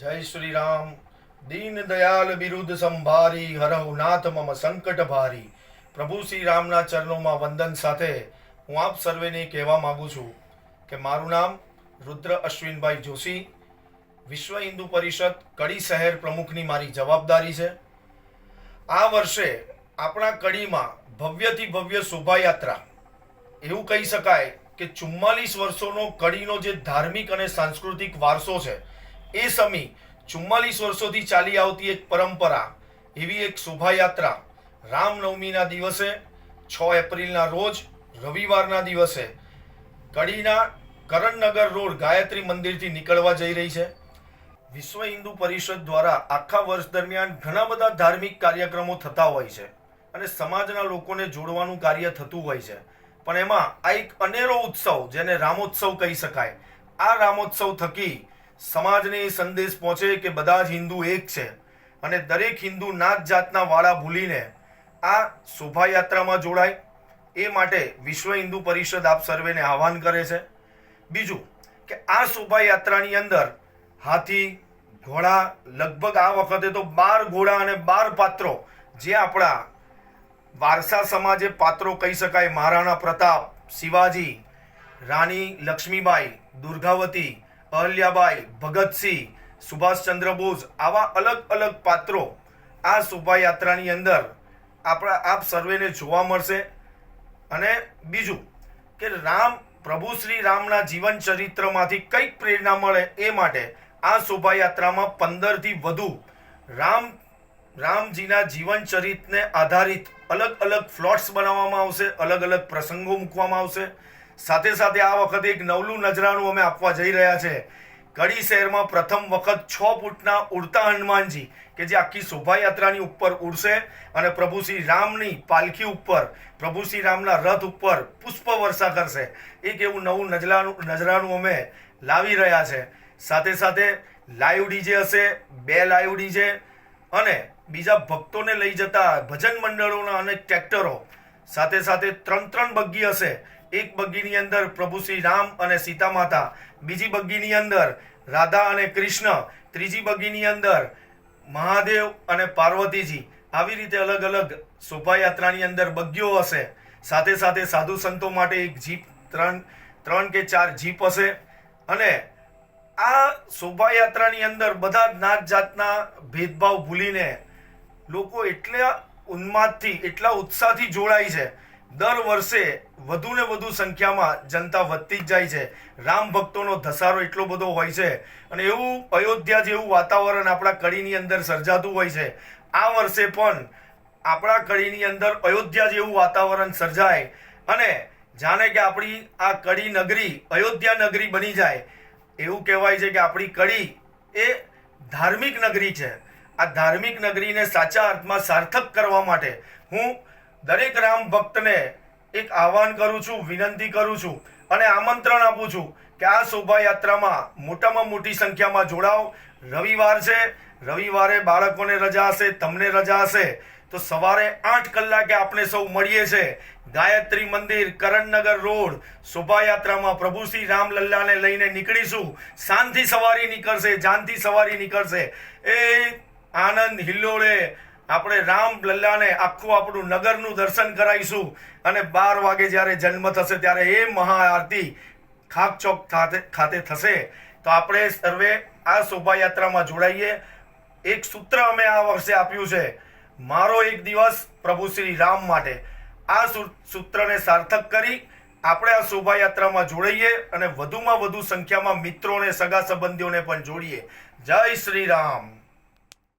શ્રી રામ દીન દયાલ બિરુદ સંભારી, હરહુ નાથ મમ સંકટ ભારી. પ્રભુ શ્રી રામના ચરણોમાં વંદન સાથે હું આપ સર્વેને કહેવા માગું છું કે મારું નામ રુદ્ર અશ્વિનભાઈ જોશી. વિશ્વ હિન્દુ પરિષદ કડી શહેર પ્રમુખની મારી જવાબદારી છે. આ વર્ષે આપણા કડીમાં ભવ્યથી ભવ્ય શોભાયાત્રા. એવું કહી શકાય કે ચુમ્માલીસ વર્ષોનો કડીનો જે ધાર્મિક અને સાંસ્કૃતિક વારસો છે એ સમી ચુમ્માલીસ વર્ષોથી ચાલી આવતી એક પરંપરા, એવી એક શોભાયાત્રા. રામનવમીના દિવસે, છ એપ્રિલના રોજ, રવિવારના દિવસે, કડીના કરણનગર રોડ ગાયત્રી મંદિરથી નીકળવા જઈ રહી છે. વિશ્વ હિન્દુ પરિષદ દ્વારા આખા વર્ષ દરમિયાન ઘણા બધા ધાર્મિક કાર્યક્રમો થતા હોય છે અને સમાજના લોકોને જોડવાનું કાર્ય થતું હોય છે. પણ એમાં આ એક અનેરો ઉત્સવ, જેને રામોત્સવ કહી શકાય, આ રામોત્સવ થકી સમાજને સંદેશ પહોંચે કે બધા જ હિન્દુ એક છે અને દરેક હિન્દુ નાત જાતના વાળા ભૂલીને આ શોભાયાત્રામાં જોડાય. એ માટે વિશ્વ હિન્દુ પરિષદ આપ સર્વેને આહવાન કરે છે. બીજું કે આ શોભાયાત્રાની અંદર હાથી, ઘોડા, લગભગ આ વખતે તો બાર ઘોડા અને બાર પાત્રો જે આપણા વારસા સમાજે પાત્રો કહી શકાય. મહારાણા પ્રતાપ, શિવાજી, રાણી લક્ષ્મીબાઈ, દુર્ગાવતી અહલ્યાબાઈ, ભગતસિંહ, સુભાષચંદ્ર બોઝ આવા અલગ અલગ પાત્રો આ શોભાયાત્રાની અંદર આપણા આપ સર્વેને જોવા મળશે. અને બીજું કે રામ પ્રભુ શ્રી રામના જીવન ચરિત્રમાંથી કંઈક પ્રેરણા મળે એ માટે આ શોભાયાત્રામાં પંદરથી વધુ રામ, રામજીના જીવન ચરિત્રને આધારિત અલગ અલગ ફ્લોટ્સ બનાવવામાં આવશે, અલગ અલગ પ્રસંગો મૂકવામાં આવશે. સાથે સાથે આ વખતે એક નવલું નજરાનું અમે આપવા જઈ રહ્યા છે. કડી શહેરમાં પ્રથમ વખત છ ફૂટના ઉડતા હનુમાનજી કે જે આખી શોભાયાત્રાની ઉપર ઉડશે અને પ્રભુ શ્રી રામની પાલખી ઉપર, પ્રભુ શ્રી રામના રથ ઉપર પુષ્પ વર્ષા કરશે. એક એવું નવું નજરાનું નજરાનું અમે લાવી રહ્યા છે. સાથે સાથે લાઈવ ડીજે હશે, બે લાઈવ ડીજે અને બીજા ભક્તોને લઈ જતા ભજન મંડળોના અને ટ્રેક્ટરો. સાથે સાથે ત્રણ ત્રણ બગ્ગી હશે. એક બગ્ગીની અંદર પ્રભુ શ્રી રામ અને સીતા માતા બીજી બગ્ગીની અંદર રાધા અને કૃષ્ણ, ત્રીજી બગ્ગીની અંદર મહાદેવ અને પાર્વતીજી. આવી રીતે અલગ અલગ શોભાયાત્રાની અંદર બગ્ગીઓ હશે. સાથે સાથે સાધુ સંતો માટે એક જીપ, ત્રણ ત્રણ કે ચાર જીપ હશે. અને આ શોભાયાત્રાની અંદર બધા જ્ઞાત જાતના ભેદભાવ ભૂલીને લોકો એટલા ઉન્માદથી, એટલા ઉત્સાહથી જોડાય છે દર વર્ષે વધુ ને વધુ સંખ્યામાં જનતા વધતી જ જાય છે. રામ ભક્તોનો ધસારો એટલો બધો હોય છે અને એવું અયોધ્યા જેવું વાતાવરણ આપણા કડીની અંદર સર્જાતું હોય છે. આ વર્ષે પણ આપણા કડીની અંદર અયોધ્યા જેવું વાતાવરણ સર્જાય અને જાણે કે આપણી આ કડી નગરી અયોધ્યા નગરી બની જાય. એવું કહેવાય છે કે આપણી કડી એ ધાર્મિક નગરી છે. આ ધાર્મિક નગરીને સાચા અર્થમાં સાર્થક કરવા માટે હું દરેક રામ ભક્તને એક આહવાન કરું છું, વિનંતી કરું છું અને આમંત્રણ આપું છું કે આ શોભાયાત્રામાં મોટામાં મોટી સંખ્યામાં જોડાઓ. રવિવાર છે, રવિવારે બાળકોને રજા હશે, તમને રજા હશે. તો સવારે આઠ કલાકે આપણે સૌ મળીએ છે. ગાયત્રી મંદિર, કરણનગર રોડ, શોભાયાત્રામાં પ્રભુ શ્રી રામલલ્લાને લઈને નીકળીશું. શાંતિ સવારી નીકળશે, જાનથી સવારી નીકળશે. એ આનંદ હિલ્લોળે આપણે રામ લલ્લાને આખું આપણું નગરનું દર્શન કરાવીશું. અને બાર વાગે જ્યારે જન્મ થશે ત્યારે એ મહાઆરતી ખાક ચોક ખાતે થશે. તો આપણે સર્વે આ શોભાયાત્રામાં જોડાઈએ. એક સૂત્ર અમે આ વર્ષે આપ્યું છે, મારો એક દિવસ પ્રભુ શ્રી રામ માટે. આ સૂત્રને સાર્થક કરી આપણે આ શોભાયાત્રામાં જોડાઈએ અને વધુમાં વધુ સંખ્યામાં મિત્રોને, સગા સંબંધીઓને પણ જોડીએ. જય શ્રી રામ.